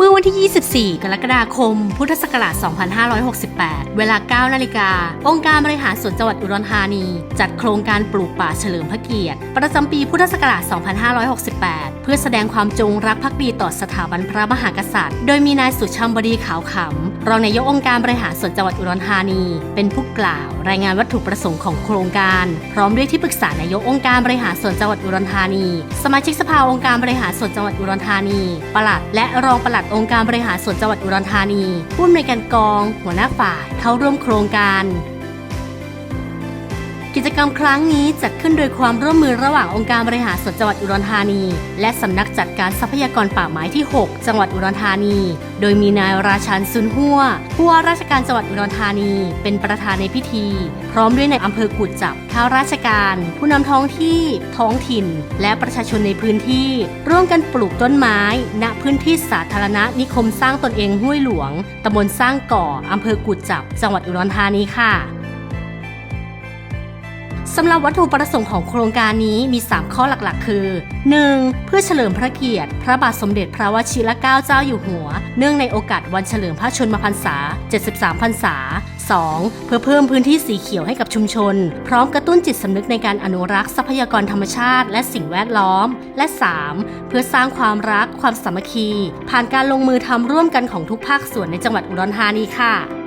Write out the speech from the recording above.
เมื่อวันที่ 24 กรกฎาคม พุทธศักราช 2568 เวลา 9 นาฬิกา องค์การบริหารส่วนจังหวัดอุดรธานี จัดโครงการปลูกป่าเฉลิมพระเกียรติ ประจำปีพุทธศักราช 2568 เพื่อแสดงความจงรักภักดีต่อสถาบันพระมหากษัตริย์ โดยมีนายสุชาติบดีขาวขำ รองนายกองค์การบริหารส่วนจังหวัดอุดรธานี เป็นผู้กล่าว รายงานวัตถุประสงค์ของโครงการ พร้อมด้วยที่ปรึกษานายกองค์การบริหารส่วนจังหวัดอุดรธานี สมาชิกสภาองค์การบริหารส่วนจังหวัดอุดรธานี ปลัดและรองปลัดองค์การบริหารส่วนจังหวัดอุดรธานีผู้อำนวยการกอง หัวหน้าฝ่ายเข้าร่วมโครงการ กิจกรรมครั้งนี้จัดขึ้นโดยความร่วมมือระหว่างองค์การบริหารส่วนจังหวัดอุดรธานี และสำนักจัดการทรัพยากรป่าไม้ที่ 6 จังหวัดอุดรธานี โดยมีนายราชันซุนหัวผู้ว่าราชการจังหวัดอุดรธานี เป็นประธานในพิธี พร้อมด้วยในายอำเภอกุดจับข้าราชการ ผู้นำท้องที่ท้องถิ่น และประชาชนในพื้นที่ ร่วมกันปลูกต้นไม้ ณพื้นที่สาธารณะนิคมสร้างตนเองห้วยหลวงตำบลสร้างก่ออำเภอกุดจับ จังหวัดอุดรธานีค่ะ สำหรับวัตถุประสงค์ของโครงการนี้มี 3 ข้อหลักๆ คือ 1. เพื่อเฉลิมพระเกียรติ พระบาทสมเด็จพระวชิรเกล้าเจ้าอยู่หัว เนื่องในโอกาสวันเฉลิมพระชนมพรรษา 73 พรรษา 2. เพื่อเพิ่มพื้นที่สีเขียวให้กับชุมชน พร้อมกระตุ้นจิตสำนึกในการอนุรักษ์ทรัพยากรธรรมชาติ และสิ่งแวดล้อม และ 3. เพื่อสร้างความรักความสามัคคี ผ่านการลงมือทำร่วมกันของทุกภาคส่วนในจังหวัดอุดรธานีค่ะ